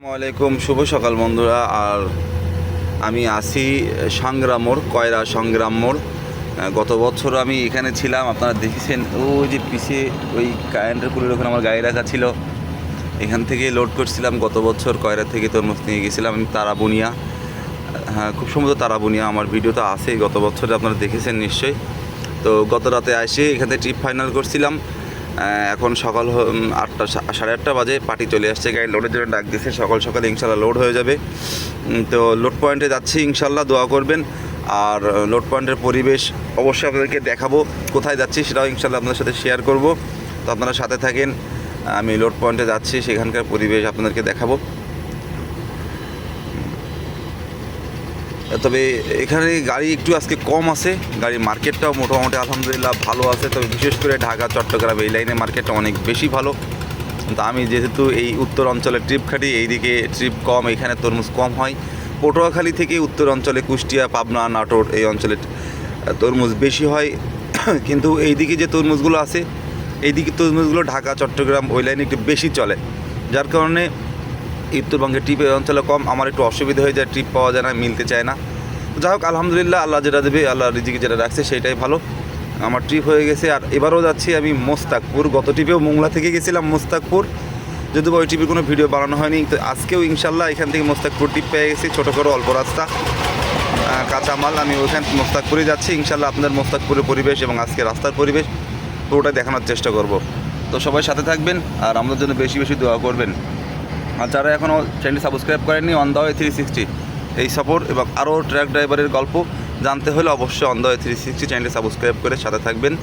আসসালামাইকুম শুভ সকাল বন্ধুরা। আর আমি আসি সংগ্রাম মোড়, কয়রা সংগ্রাম মোড়। গত বছর আমি এখানে ছিলাম, আপনারা দেখেছেন ওই যে পিছিয়ে ওই কারেন্টের পুলের ওখানে আমার গাড়ি রাখা ছিল। এখান থেকে লোড করছিলাম, গত বছর কয়রা থেকে তরমুজ নিয়ে গেছিলাম, আমি তারাবুনিয়া। হ্যাঁ খুব সম্ভবত তারাবুনিয়া আমার ভিডিওটা আছে, গত বছরে আপনারা দেখেছেন নিশ্চয়ই। তো গত রাতে এসে এখানে ট্রিপ ফাইনাল করছিলাম। এখন সকাল আটটা সাড়ে আটটা বাজে, পার্টি চলে আসছে, গাড়ি লোডের জন্য ডাক দিয়েছে, সকাল সকালে ইনশাল্লাহ লোড হয়ে যাবে। তো লোড পয়েন্টে যাচ্ছি ইনশাল্লাহ দোয়া করবেন। আর লোড পয়েন্টের পরিবেশ অবশ্যই আপনাদেরকে দেখাবো, কোথায় যাচ্ছি সেটাও ইনশাল্লাহ আপনাদের সাথে শেয়ার করব। তো আপনারা সাথে থাকেন, আমি লোড পয়েন্টে যাচ্ছি, সেখানকার পরিবেশ আপনাদেরকে দেখাবো। তবে এখানে গাড়ি একটু আজকে কম আছে গাড়ির মার্কেটটাও মোটামুটি আলহামদুলিল্লাহ ভালো আছে। তবে বিশেষ করে ঢাকা, চট্টগ্রাম এই লাইনে মার্কেটটা অনেক বেশি ভালো। কিন্তু আমি যেহেতু এই উত্তর অঞ্চলে ট্রিপ খাটি এইদিকে ট্রিপ কম, এখানে তরমুজ কম হয়। পটুয়াখালী থেকে উত্তর অঞ্চলে কুষ্টিয়া, পাবনা, নাটোর এই অঞ্চলে তরমুজ বেশি হয়। কিন্তু এইদিকে যে তরমুজগুলো আছে, এইদিকে তরমুজগুলো ঢাকা, চট্টগ্রাম ওই লাইনে একটু বেশি চলে। যার কারণে উত্তরবঙ্গে ট্রিপ অঞ্চলে কম, আমার একটু অসুবিধা হয়ে যায়, ট্রিপ পাওয়া যায় না, মিলতে চায় না। যাই হোক, আলহামদুলিল্লাহ আল্লাহ যেটা দেবে, আল্লাহ রিজিকে যেটা রাখছে সেটাই ভালো। আমার ট্রিপ হয়ে গেছে, আর এবারও যাচ্ছি আমি মোস্তাকপুর। গত ট্রিপেও মোংলা থেকে গেছিলাম মোস্তাকপুর। যদিও ওই ট্রিপের কোনো ভিডিও বানানো হয়নি, তো আজকেও ইনশাল্লাহ এখান থেকে মোস্তাকপুর ট্রিপ পেয়ে গেছি, ছোটো করে অল্প রাস্তা। কাঁচামাল, আমি ওইখান মোস্তাকপুরে যাচ্ছি। ইনশাল্লাহ আপনাদের মোস্তাকপুরের পরিবেশ এবং আজকে রাস্তার পরিবেশ পুরোটাই দেখানোর চেষ্টা করব। তো সবাই সাথে থাকবেন, আর আমাদের জন্য বেশি বেশি দোয়া করবেন। আর যারা এখনও চ্যানেলটি সাবস্ক্রাইব করেননি অন দা থ্রি সিক্সটি এই সাপোর্ট এবং আরও ট্র্যাক ড্রাইভারের গল্প জানতে হলে অবশ্যই on the way three sixty চ্যানেলটি সাবস্ক্রাইব করে সাথে থাকবেন।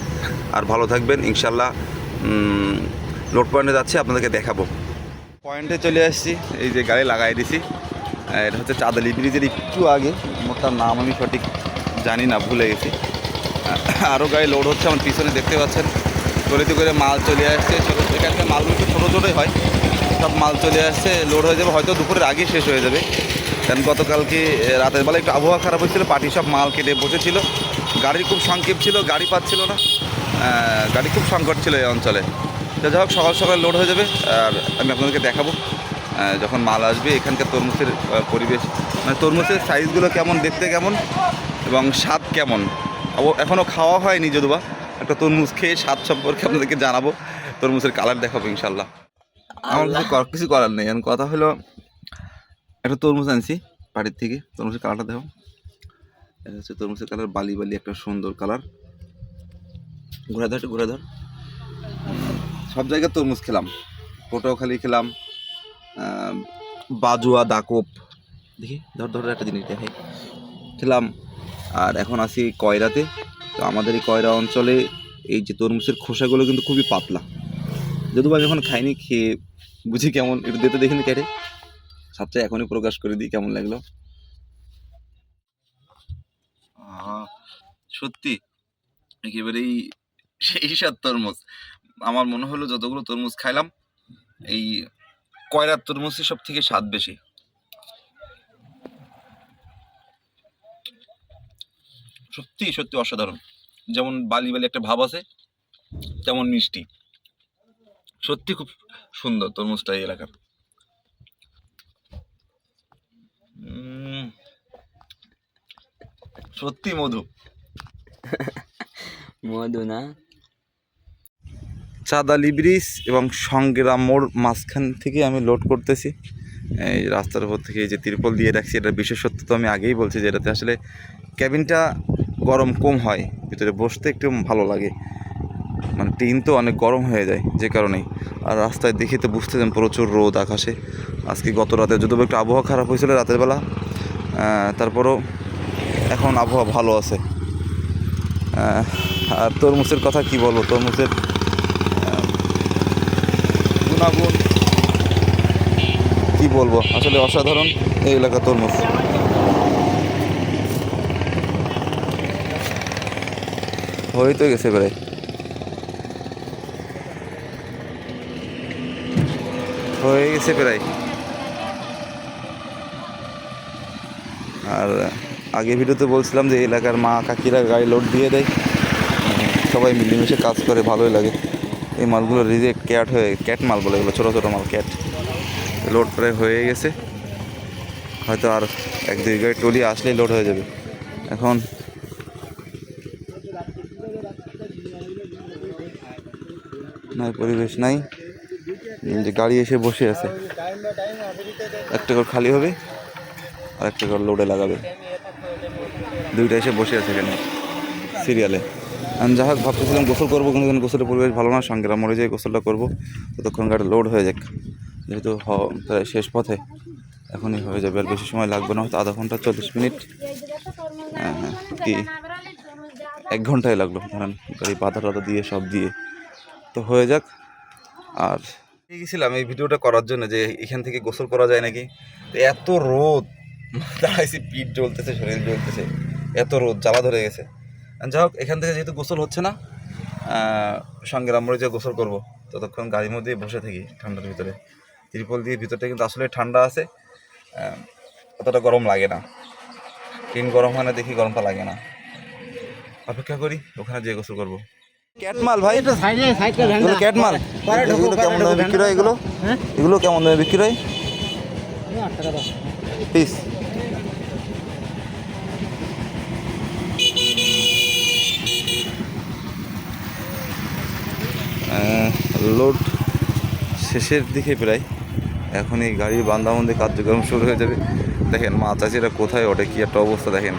আর ভালো থাকবেন ইনশাল্লাহ লোড পয়েন্টে যাচ্ছি, আপনাদেরকে দেখাবো। পয়েন্টে চলে আসছি, এই যে গাড়ি লাগাই দিছি। এটা হচ্ছে চাঁদালি ব্রিজের একটু আগে মোটার নাম আমি সঠিক জানি না, ভুলে গেছি। আরও গাড়ি লোড হচ্ছে, আমার পিছনে দেখতে পাচ্ছেন। গলিতে করে মাল চলে আসছে, ছোটো এখান থেকে মালগুলো ছোটো ছোটোই হয়। সব মাল চলে আসছে লোড হয়ে যাবে, হয়তো দুপুরের আগে শেষ হয়ে যাবে। কারণ গতকালকে রাতের বেলা একটু আবহাওয়া খারাপ হয়েছিল, পার্টি সব মাল কেটে বসেছিল। গাড়ির খুব সংক্ষেপ ছিল, গাড়ি পাচ্ছিল না। গাড়ি খুব সংকট ছিল এই অঞ্চলে। তো যাই হোক, সকাল সকাল লোড হয়ে যাবে, আর আমি আপনাদেরকে দেখাবো। যখন মাল আসবে, এখানকার তরমুজের পরিবেশ মানে তরমুজের সাইজগুলো কেমন, দেখতে কেমন, এবং স্বাদ কেমন। এখনও খাওয়া হয়নি যদিবা। একটা তরমুজ খেয়ে স্বাদ সম্পর্কে আপনাদেরকে জানাব। তরমুজের কালার দেখাবো ইনশাল্লাহ আমার কিছু করার নেই কথা হলো একটা তরমুজ আনছি বাড়ির থেকে। তরমুজের কালারটা দেখো। এটা হচ্ছে তরমুজের কালার বালি বালি একটা সুন্দর কালার। ঘুরে ধর ঘুরে ধর। সব জায়গায় তরমুজ খেলাম। পটুয়াখালী খেলাম বাজুয়া, দাকোপ। দেখি, ধর ধর একটা জিনিস দেখাই। খেলাম। আর এখন আছি কয়রাতে। তো আমাদের এই কয়রা অঞ্চলে এই যে তরমুজের খোসাগুলো কিন্তু খুবই পাতলা। যদিও আমি এখন খাইনি, খেয়ে বুঝি কেমন, একটু দিতে দেখিনি কেটে। সাথে এখনই প্রকাশ করে দিই, কেমন লাগল? সত্যি, একেবারেই সেই স্বাদ তরমুজ। আমার মনে হলো যতগুলো তরমুজ খাইলাম, এই কয়রার তরমুজই সব থেকে স্বাদ বেশি। সত্যি সত্যি অসাধারণ। যেমন বালি বালি একটা ভাব আছে, তেমন মিষ্টি। সত্যি খুব সুন্দর তরমুজটা এই এলাকার। সত্যি মধু। মধু না? চাঁদালি ব্রিজ এবং সংগ্রাম মোড় মাঝখান থেকে আমি লোড করতেছি। এই রাস্তার উপর থেকে এই যে তিরপল দিয়ে রাখছি এটা বিশেষত্ব তো আমি আগেই বলছি যে এটাতে আসলে ক্যাবিনটা গরম কম হয় ভিতরে বসতে একটু ভালো লাগে। মানে টিন তো অনেক গরম হয়ে যায় যে কারণেই। আর রাস্তায় দেখে তো বুঝতে প্রচুর রোদ আকাশে। আজকে গত রাতে যদিও একটু আবহাওয়া খারাপ হয়েছিল রাতের বেলা তারপরও এখন আবহাওয়া ভালো আছে। আর তরমুজের কথা কি বলব? তরমুজের গুণাগুণ কি বলব? আসলে অসাধারণ এই এলাকা তরমুজ। হয়ে তো গেছে প্রায়। হয়ে গেছে প্রায়। আর আগে ভিডিওতে বলছিলাম যে এলাকার মা কাকিরা গাড়ি লোড দিয়ে দেয়। সবাই মিলেমিশে কাজ করে, ভালোই লাগে। এই মালগুলো রিজেক্ট ক্যাট হয়ে ক্যাট মাল বলে এগুলো, ছোটো ছোটো মাল ক্যাট লোড প্রায় হয়ে গেছে। হয়তো আর এক, দুই গাড়ি টলি আসলেই লোড হয়ে যাবে। এখন নাই, পরিবেশ নাই। যে গাড়ি এসে বসে আছে। একটা করে খালি হবে, আর একটা করে লোডে লাগাবে। দুইটা এসে বসে আছে এখানে সিরিয়ালে। আমি যা হোক ভাবতেছিলাম গোসল করব কিন্তু গোসলের পরিবেশ ভালো না সঙ্গে মরে যেয়ে গোসলটা করব। ততক্ষণ গাড়ি লোড হয়ে যাক। যেহেতু প্রায় শেষ পথে এখনই হয়ে যাবে আর বেশি সময় লাগবে না হয়তো আধা ঘণ্টা চল্লিশ মিনিট। হ্যাঁ, হ্যাঁ, কি? এক ঘন্টায় লাগল ধরেন গাড়ি বাধা টাধা দিয়ে সব দিয়ে। তো হয়ে যাক আর গেছিলাম এই ভিডিওটা করার জন্য যে এখান থেকে গোসল করা যায় নাকি? এত রোদ দাঁড়াইছি পিঠ জ্বলতেছে শরীর জ্বলতেছে। এত রোদ জ্বালা ধরে গেছে। আর যাই হোক এখান থেকে যেহেতু গোসল হচ্ছে না সঙ্গে আমরা যে গোসল করব। ততক্ষণ গাড়ির মধ্যে বসে থাকি ঠান্ডার ভিতরে। ত্রিপল দিয়ে ভিতরটা কিন্তু আসলে ঠান্ডা আছে অতটা গরম লাগে না। টিন গরম হয় না দেখি গরমটা লাগে না। অপেক্ষা করি ওখানে যেয়ে গোসল করব। ক্যাটমাল ভাই। এগুলো ক্যাটমাল। এগুলো কেমন দামে বিক্রি হয় এগুলো? এগুলো কেমন দামে বিক্রি হয়? পিস। লোড শেষের দিকে প্রায়। এখন এই গাড়ির বান্দাবন্দি কার্যক্রম শুরু হয়ে যাবে। দেখেন মা চাচিরা কোথায় ওঠে কি একটা অবস্থা দেখেন।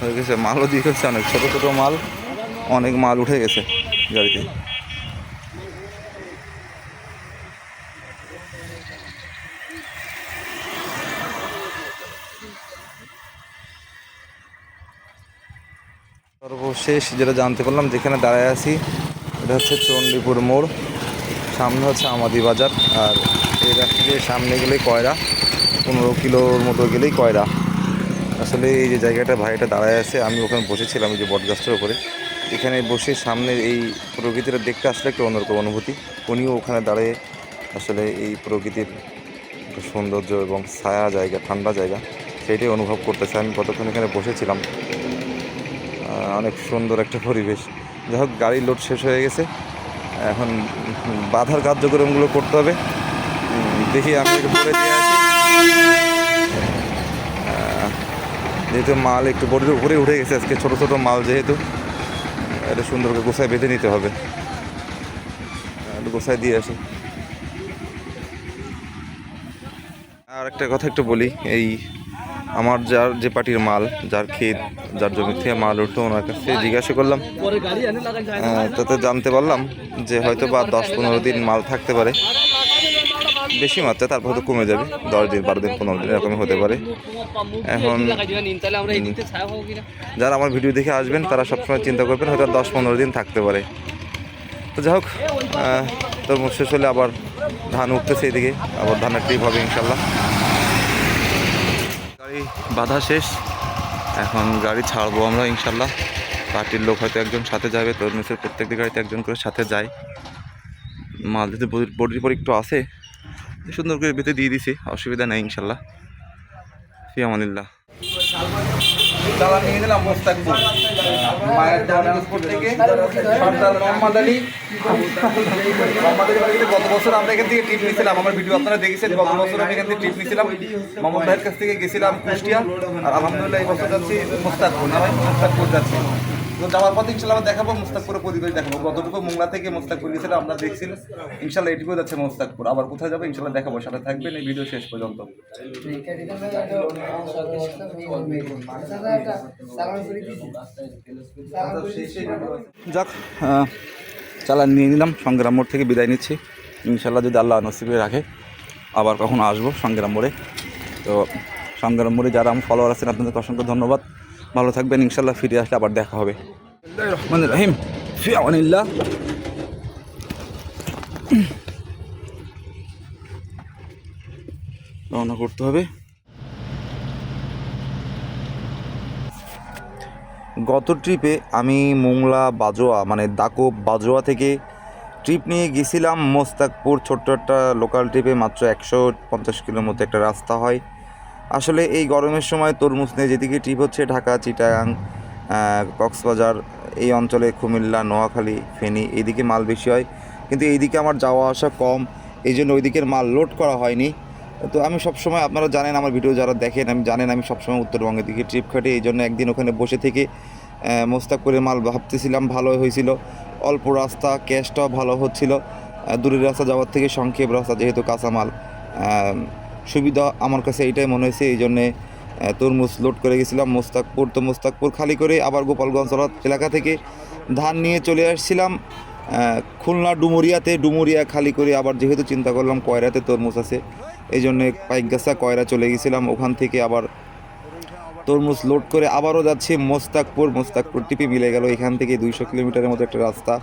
হয়ে গেছে মালও দিয়ে গেছে অনেক ছোটো ছোটো মাল অনেক মাল উঠে গেছে গাড়িতে। সর্বশেষ যেটা জানতে পারলাম যেখানে দাঁড়ায় আছি, এটা হচ্ছে চণ্ডীপুর মোড়। সামনে হচ্ছে আমাদি বাজার, আর এই রাস্তা দিয়ে সামনে গেলেই কয়রা, পনেরো কিলোর মতো গেলেই কয়রা। আসলে এই যে জায়গাটা ভাইটা দাঁড়ায় আছে, আমি ওখানে বসেছিলাম যে বটগাছটার উপরে। এখানে বসে সামনে এই প্রকৃতিটা দেখতে আসলে একটা অন্যরকম অনুভূতি। উনিও ওখানে দাঁড়িয়ে আসলে এই প্রকৃতির সৌন্দর্য এবং ছায়া জায়গা, ঠান্ডা জায়গা, সেইটাই অনুভব করতেছে। আমি কতক্ষণ এখানে বসেছিলাম অনেক সুন্দর একটা পরিবেশ। যাই হোক গাড়ির লোড শেষ হয়ে গেছে। এখন বাধার কার্যক্রমগুলো করতে হবে। দেখি আমি একটু দিয়ে আসি। যেহেতু মাল একটু বডির উপরে উঠে গেছে, আজকে ছোটো ছোটো মাল যেহেতু, এটা সুন্দর করে গোছায় বেঁধে নিতে হবে। গোছায় দিয়ে আসি। আর একটা কথা একটু বলি, এই আমার যার যে পার্টির মাল যার ক্ষেত যার জমি থেকে মাল উঠতো ওনার কাছে জিজ্ঞাসা করলাম। আহ, তাতে জানতে পারলাম যে হয়তো বা দশ পনেরো দিন মাল থাকতে পারে। বেশি মাত্রা তারপর হয়তো কমে যাবে। দশ দিন বারো দিন পনেরো দিন এরকমই হতে পারে। এখন যারা আমার ভিডিও দেখে আসবেন তারা সবসময় চিন্তা করবেন হয়তো দশ পনেরো দিন থাকতে পারে। তো যাই হোক তরমুজ শেষ হলে আবার ধান উঠতেছে এদিকে আবার ধানের ট্রিপ হবে ইনশাল্লাহ। গাড়ি বাধা শেষ। এখন গাড়ি ছাড়বো আমরা, ইনশাল্লাহ। পার্টির লোক হয়তো একজন সাথে যাবে, তরমুজের প্রত্যেকটি গাড়িতে একজন করে সাথে যায়। মাল যদি বডির পর একটু আসে সুন্দর করে বেঁধে দিয়ে দিছি, অসুবিধা নেই, ইনশাল্লাহ। ফিয়ামানিল্লাহ নিয়ে নিলাম মায়ের দিনাজপুর থেকে সর্দার মোহাম্মদ আলী। মোহাম্মদ আলী বাড়িতে গত বছর আমরা এখান থেকে ট্রিপ নিয়েছিলাম আমার ভিডিও আপনারা দেখেছেন গত বছর আমি এখান থেকে ট্রিপ নিয়েছিলাম মোহাম্মদ ভাইয়ের কাছ থেকে গেছিলাম কুষ্টিয়া। আর আলহামদুলিল্লাহ এই বছর যাচ্ছি মোস্তাকপুর। না ভাই মোস্তাকপুর যাচ্ছি। তো যাওয়ার পথে ইনশাল্লাহ দেখাবো মোস্তাকপুরের পরিবেশ দেখাবো। গতটুকু মোংলা থেকে মোস্তাকপুর গেছিলাম আমরা দেখছিলাম ইনশাল্লাহ এটুকু যাচ্ছে মোস্তাকপুর। আবার কোথায় যাব ইনশাল্লাহ দেখাবো। সাথে থাকবেন এই ভিডিও শেষ পর্যন্ত। যাক চালান নিয়ে নিলাম। সংগ্রাম মোড় থেকে বিদায় নিচ্ছি। ইনশাল্লাহ যদি আল্লাহ নসিবে রাখে, আবার কখন আসব সংগ্রাম মোড়ে। তো সংগ্রাম মোড়ে যারা আমার ফলোয়ার আছেন, আপনাদেরকে অসংখ্য ধন্যবাদ। ভালো থাকবেন, ইনশাল্লাহ ফিরে আসলে আবার দেখা হবে। রহমান রহিম রওনা করতে হবে। গত ট্রিপে আমি মোংলা, বাজোয়া মানে দাকব বাজোয়া থেকে ট্রিপ নিয়ে গেছিলাম। মোস্তাকপুর ছোট্ট একটা লোকাল ট্রিপে মাত্র একশো পঞ্চাশ কিলোর মতো একটা রাস্তা হয়। আসলে এই গরমের সময় তরমুজ নিয়ে যেদিকে ট্রিপ হচ্ছে ঢাকা, চিটাগাং কক্সবাজার, এই অঞ্চলে কুমিল্লা, নোয়াখালী, ফেনী এইদিকে মাল বেশি হয়। কিন্তু এইদিকে আমার যাওয়া আসা কম এই জন্য ওইদিকের মাল লোড করা হয়নি। তো আমি সবসময়, আপনারা জানেন আমার ভিডিও যারা দেখেন, আমি জানেন আমি সবসময় উত্তরবঙ্গের দিকে ট্রিপ খাটি এই জন্য একদিন ওখানে বসে থেকে মোস্তাক করে মাল ভাবতেছিলাম, ভালো হয়েছিল। অল্প রাস্তা ক্যাশটাও ভালো হচ্ছিল। দূরের রাস্তা যাওয়ার থেকে সংক্ষেপ রাস্তা যেহেতু কাঁচামাল সুবিধা আমার কাছে এইটাই মনে হয়েছে, এই জন্যে তরমুজ লোড করে গেছিলাম, মোস্তাকপুর তো মোস্তাকপুর খালি করে আবার গোপালগঞ্জ এলাকা থেকে ধান নিয়ে চলে আসছিলাম। খুলনা ডুমুরিয়াতে, ডুমুরিয়া খালি করে আবার যেহেতু চিন্তা করলাম কয়রাতে তরমুজ আছে, এই জন্যে পাইকগাছা কয়রা চলে গেছিলাম, ওখান থেকে আবার তরমুজ লোড করে আবারও যাচ্ছি মোস্তাকপুর মোস্তাকপুর টিপি মিলে গেল, এখান থেকে দুইশো কিলোমিটারের মতো একটা রাস্তা।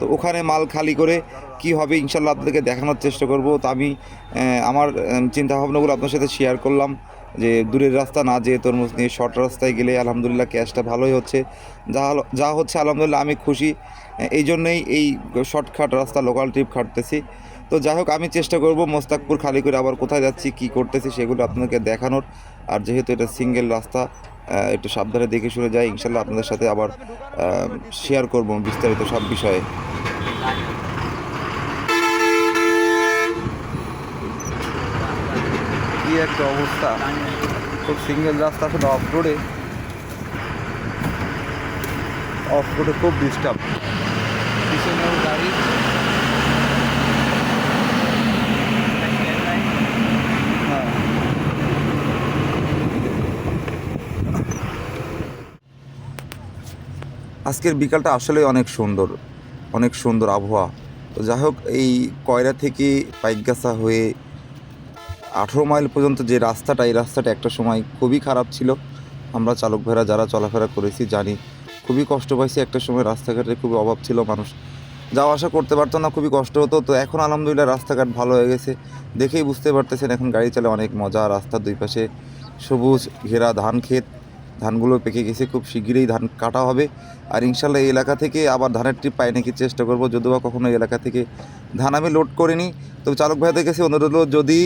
তো ওখানে মাল খালি করে কি হবে ইনশাল্লাহ আপনাদেরকে দেখানোর চেষ্টা করব। তো আমি আমার চিন্তাভাবনাগুলো আপনার সাথে শেয়ার করলাম যে দূরের রাস্তা না যেয়ে তরমুজ নিয়ে শর্ট রাস্তায় গেলে আলহামদুলিল্লাহ ক্যাশটা ভালোই হচ্ছে। যা যা হচ্ছে আলহামদুলিল্লাহ আমি খুশি। এই জন্যই এই শর্টকাট রাস্তা লোকাল ট্রিপ খাটতেছি। তো যাই হোক, আমি চেষ্টা করব মোস্তাকপুর খালি করে আবার কোথায় যাচ্ছি, কি করতেছি সেগুলো আপনাদেরকে দেখানোর। আর যেহেতু এটা সিঙ্গেল রাস্তা একটু সাবধানে দেখে শুনে যাই। ইনশাল্লাহ আপনাদের সাথে আবার শেয়ার করব বিস্তারিত সব বিষয়ে। কি একটা অবস্থা। খুব সিঙ্গেল রাস্তা আসলে অফ রোডে অফ রোডে খুব ডিস্টার্ব পিছনেও গাড়ি আজকের বিকালটা আসলে অনেক সুন্দর অনেক সুন্দর আবহাওয়া। তো যাই হোক এই কয়রা থেকে পাইকগাছা হয়ে আঠেরো মাইল পর্যন্ত যে রাস্তাটা, এই রাস্তাটা একটা সময় খুবই খারাপ ছিল। আমরা চালক ভাইরা যারা চলাফেরা করেছি জানি, খুবই কষ্ট পাইছি। একটা সময় রাস্তাঘাটের খুবই অভাব ছিল মানুষ। যাওয়া আসা করতে পারতো না, খুবই কষ্ট হতো। তো এখন আলহামদুলিল্লাহ রাস্তাঘাট ভালো হয়ে গেছে। দেখেই বুঝতে পারতেছেন, এখন গাড়ি চালে অনেক মজা। রাস্তার দুই পাশে সবুজ ঘেরা ধান ক্ষেত। ধানগুলো পেকে গেছে, খুব শিগগিরই ধান কাটা হবে। আর ইনশাল্লাহ এই এলাকা থেকে আবার ধানের ট্রিপ পাই নাকি চেষ্টা করব, যদিও বা কখনো এলাকা থেকে ধান আমি লোড করিনি। তো চালক ভাইদের কাছে অনুরোধ যদি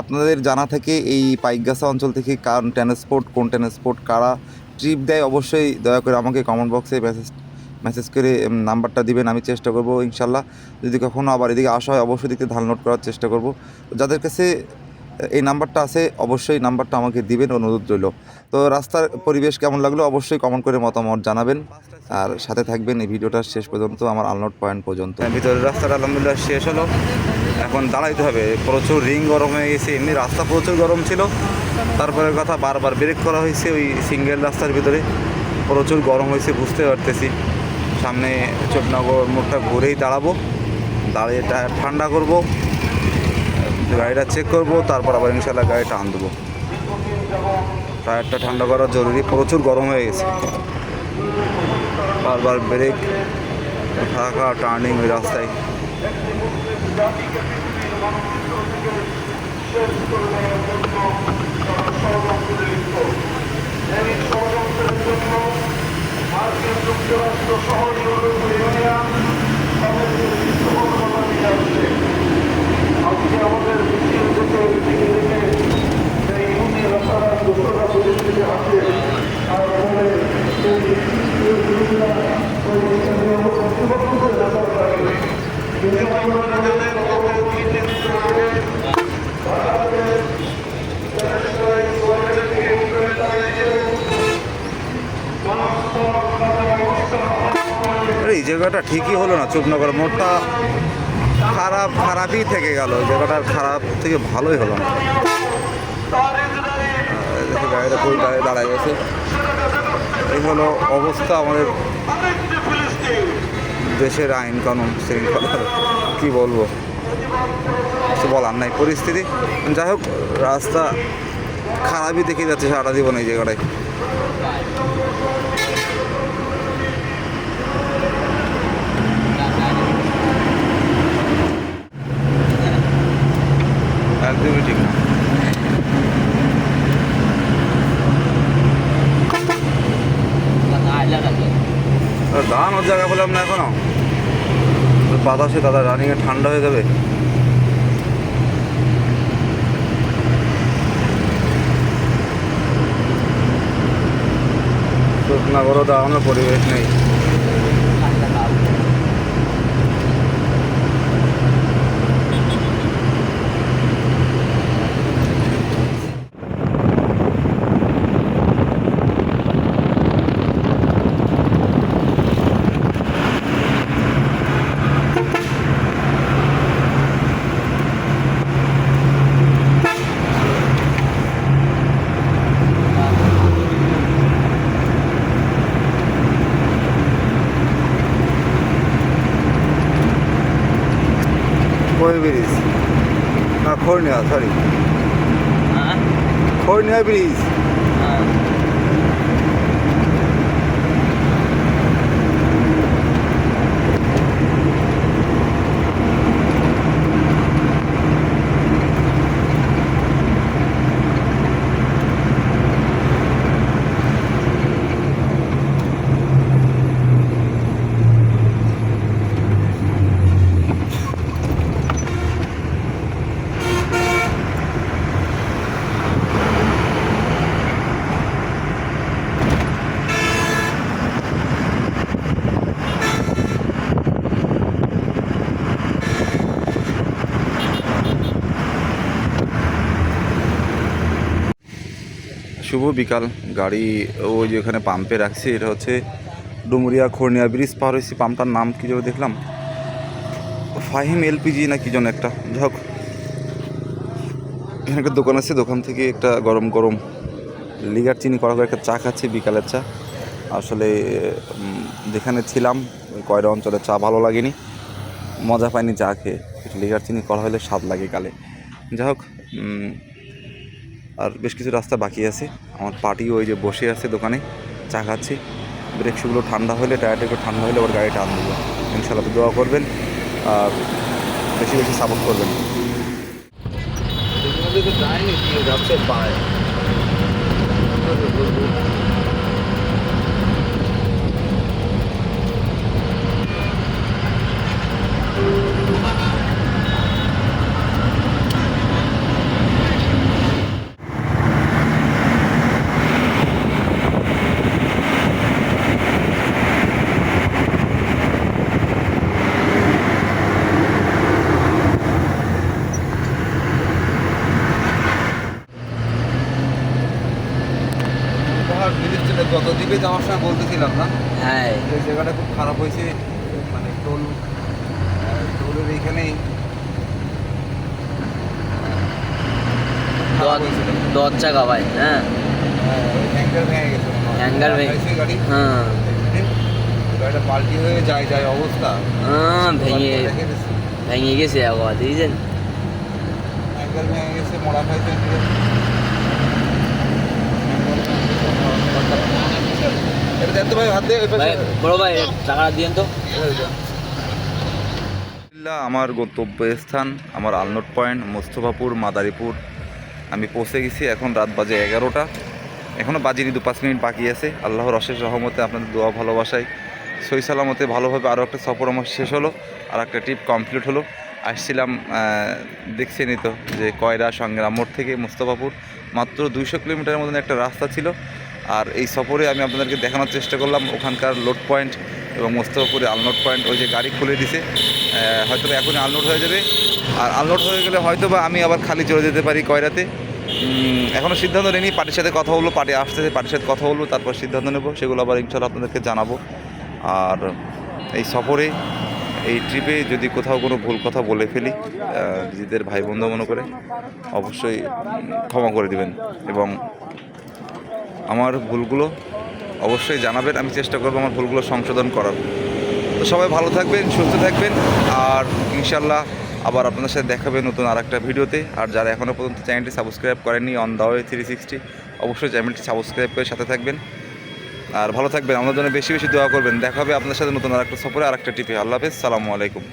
আপনাদের জানা থাকে এই পাইকগাছা অঞ্চল থেকে কার ট্রান্সপোর্ট, কোন ট্রান্সপোর্ট, কারা ট্রিপ দেয়, অবশ্যই দয়া করে আমাকে কমেন্ট বক্সে মেসেজ মেসেজ করে নাম্বারটা দিবেন, আমি চেষ্টা করব ইনশাল্লাহ। যদি কখনও আবার এদিকে আসা হয়, অবশ্যই দিকে ধান লোড করার চেষ্টা করব। যাদের কাছে এই নাম্বারটা আছে, অবশ্যই নাম্বারটা আমাকে দিবেন, অনুরোধ রইল। তো রাস্তার পরিবেশ কেমন লাগল অবশ্যই কমেন্ট করে মতামত জানাবেন। আর সাথে থাকবেন এই ভিডিওটা শেষ পর্যন্ত, আমার আনলোড পয়েন্ট পর্যন্ত। ভিতরের রাস্তাটা আলহামদুলিল্লাহ শেষ হলো। এখন দাঁড়াইতে হবে। প্রচুর রিং গরম হয়ে গেছে, এমনি রাস্তা প্রচুর গরম ছিল। তারপরে কথা বারবার ব্রেক করা হয়েছে ওই সিঙ্গেল রাস্তার ভিতরে। প্রচুর গরম হয়েছে, বুঝতে পারতেছি। সামনে চোটনগর মোড়টা ঘুরেই দাঁড়াবো। দাঁড়িয়ে ঠান্ডা করব। গাড়িটা চেক করব, তারপর আবার ইনশাল্লাহ গাড়ি টান দেবো টায়ারটা ঠান্ডা করা জরুরি, প্রচুর গরম হয়ে গেছে। বারবার ব্রেক ফাঁকা টার্নিং ওই রাস্তায়। জায়গাটা ঠিকই হলো না, চুপনগর মোড়টা খারাপ, খারাপই থেকে গেল। এই জায়গাটা খারাপ থেকে ভালোই হলো না। গাড়িটা গাড়ি দাঁড়ায় গেছে এই হলো অবস্থা আমাদের দেশের আইন কানুন শৃঙ্খলার কী বলব? কিছু বলার নাই, পরিস্থিতি। যাই হোক, রাস্তা খারাপই দেখে যাচ্ছে সারা জীবন এই জায়গাটায়। একদমই ঠিক। না দাঁড়ানোর জায়গা পেলাম না এখনও। বাতাসে দাদা রানিংয়ে ঠান্ডা হয়ে যাবে। শুকনা করো দাঁড়ানোর পরিবেশ নেই কই ব্রিজ না খোরনিয়া সরি খোরনিয়া ব্রিজ শুভ বিকাল। গাড়ি ওই যে ওখানে পাম্পে রাখছি, এটা হচ্ছে ডুমুরিয়া খোরনিয়া ব্রিজ পার হয়েছি পাম্পটার নাম কী যেন দেখলাম? ফাহিম এলপিজি না কি যেন একটা। যাই এখানে একটা দোকান আছে, দোকান থেকে একটা গরম গরম লিগার চিনি করা করে একটা চা খাচ্ছি, বিকালের চা। আসলে যেখানে ছিলাম কয়রা অঞ্চলে চা ভালো লাগেনি। মজা পাইনি চা খেয়ে। লিগার চিনি করা হলে স্বাদ লাগে গালে। যাই হোক আর বেশ কিছু রাস্তা বাকি আছে। আমার পার্টি ওই যে বসে আছে দোকানে, চা খাচ্ছি। ব্রেক শুগুলো ঠান্ডা হলে টায়ারটা একটু ঠান্ডা হলে ওর গাড়ি টান দেবো ইনশাল্লাহ দোয়া করবেন, আর বেশি বেশি সাপোর্ট করবেন। যায়নি দিয়ে পায়ে যত দিকে যাওয়ার সময় বলতেছিলাম না হ্যাঁ যে জায়গাটা খুব খারাপ হয়েছে মানে টোল টোলের দশ চাকা ভাই হ্যাঁ হ্যাঙ্গার ভেঙে গেছে হ্যাঙ্গার ভেঙে- গাড়ি হ্যাঁ গাড়িটা পাল্টি হয়ে যায় যায় অবস্থা হ্যাঁ ভেঙে ভেঙে গেছে একবার দিয়েছেন হ্যাঙ্গার ভেঙে গেছে মরা খাইছে এদিকে। এটা দেন তো ভাই হাত দিয়ে ওই পাশে। ভাই বড় ভাই টাকাটা দিয়েন তো। আমার গন্তব্যস্থান আমার আলনোট পয়েন্ট মোস্তফাপুর মাদারীপুর। আমি পৌঁছে গেছি এখন রাত বাজে এগারোটা। এখনও বাজিনি দু পাঁচ মিনিট বাকি আছে। আল্লাহর অশেষ রহমতে আপনাদের দোয়া ভালোবাসায়। সই সালামতে ভালোভাবে আরও একটা সফর আমার শেষ হলো আর একটা ট্রিপ কমপ্লিট হলো। আসছিলাম দেখছেনই তো যে কয়রা সংগ্রাম মোড় থেকে মোস্তফাপুর। মাত্র দুইশো কিলোমিটারের মতন একটা রাস্তা ছিল। আর এই সফরে আমি আপনাদেরকে দেখানোর চেষ্টা করলাম। ওখানকার লোড পয়েন্ট এবং মোস্তফাপুরে আলনোড পয়েন্ট ওই যে গাড়ি খুলে দিছে। হয়তো এখনই আনলোড হয়ে যাবে। আর আনলোড হয়ে গেলে হয়তো বা আমি আবার খালি চলে যেতে পারি কয়রাতে। এখনও সিদ্ধান্ত নিইনি, পার্টির সাথে কথা বলব পার্টি আসতেছে, পার্টির সাথে কথা বলব তারপর সিদ্ধান্ত নেব, সেগুলো আবার ইনশাল্লাহ আপনাদেরকে জানাব। আর এই সফরে, এই ট্রিপে যদি কোথাও কোনো ভুল কথা বলে ফেলি নিজেদের ভাই বন্ধু মনে করে, অবশ্যই ক্ষমা করে দিবেন এবং আমার ভুলগুলো অবশ্যই জানাবেন, আমি চেষ্টা করব আমার ভুলগুলো সংশোধন করার। তো সবাই ভালো থাকবেন, সুস্থ থাকবেন, আর ইনশাল্লাহ আবার আপনাদের সাথে দেখাবে নতুন আর একটা ভিডিওতে। আর যারা এখনও পর্যন্ত চ্যানেলটি সাবস্ক্রাইব করেননি on the way three sixty অবশ্যই চ্যানেলটি সাবস্ক্রাইব করে সাথে থাকবেন। আর ভালো থাকবেন, আমাদের জন্য বেশি বেশি দোয়া করবেন। দেখা হবে আপনাদের সাথে নতুন আর একটা সফরে আর একটা টিপে। আল্লাহ হাফেজ, সালামু আলাইকুম।